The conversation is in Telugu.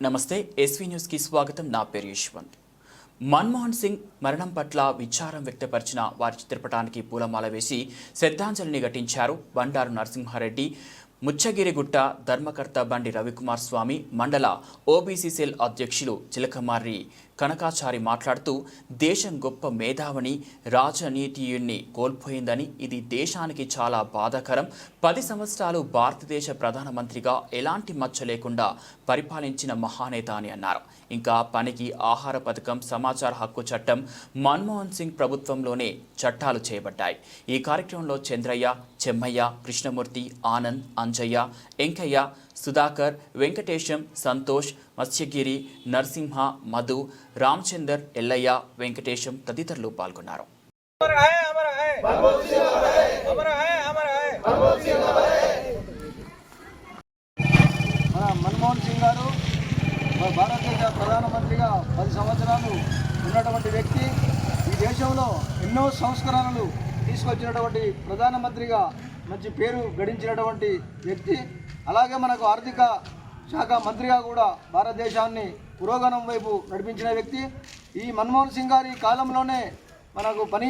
నమస్తే ఎస్వీ న్యూస్కి స్వాగతం. నా పేరు యశ్వంత్. మన్మోహన్ సింగ్ మరణం పట్ల విచారం వ్యక్తపరిచిన వారి చిత్రపటానికి పూలమాల వేసి శ్రద్ధాంజలిని ఘటించారు బండారు నరసింహారెడ్డి ముచ్చగిరిగుట్ట ధర్మకర్త బండి రవికుమార్ స్వామి మండల ఓబీసీ సెల్ అధ్యక్షులు చిలకమారి కనకాచారి మాట్లాడుతూ దేశం గొప్ప మేధావని రాజనీతియుణ్ణి కోల్పోయిందని ఇది దేశానికి చాలా బాధాకరం. పది సంవత్సరాలు భారతదేశ ప్రధానమంత్రిగా ఎలాంటి మచ్చ లేకుండా పరిపాలించిన మహానేత అని అన్నారు. ఇంకా పనికి ఆహార పథకం సమాచార హక్కు చట్టం మన్మోహన్ సింగ్ ప్రభుత్వంలోనే చట్టాలు చేయబడ్డాయి ఈ కార్యక్రమంలో చంద్రయ్య చెమ్మయ్య కృష్ణమూర్తి ఆనంద్ అంజయ్య వెంకయ్య సుధాకర్ వెంకటేశం సంతోష్ మత్స్యగిరి నరసింహ మధు రామచందర్ ఎల్లయ్య వెంకటేశం తదితరులు పాల్గొన్నారు. మన్మోహన్ సింగ్ గారు భారతదేశ ప్రధానమంత్రిగా పది సంవత్సరాలు ఉన్నటువంటి వ్యక్తి ఈ దేశంలో ఎన్నో సంస్కరణలు తీసుకొచ్చినటువంటి ప్రధానమంత్రిగా మంచి పేరు గడించినటువంటి వ్యక్తి అలాగే మనకు ఆర్థిక శాఖ మంత్రిగా కూడా భారతదేశాన్ని పురోగమనం వైపు నడిపించిన వ్యక్తి. ఈ మన్మోహన్ సింగ్ గారి కాలంలోనే మనకు పని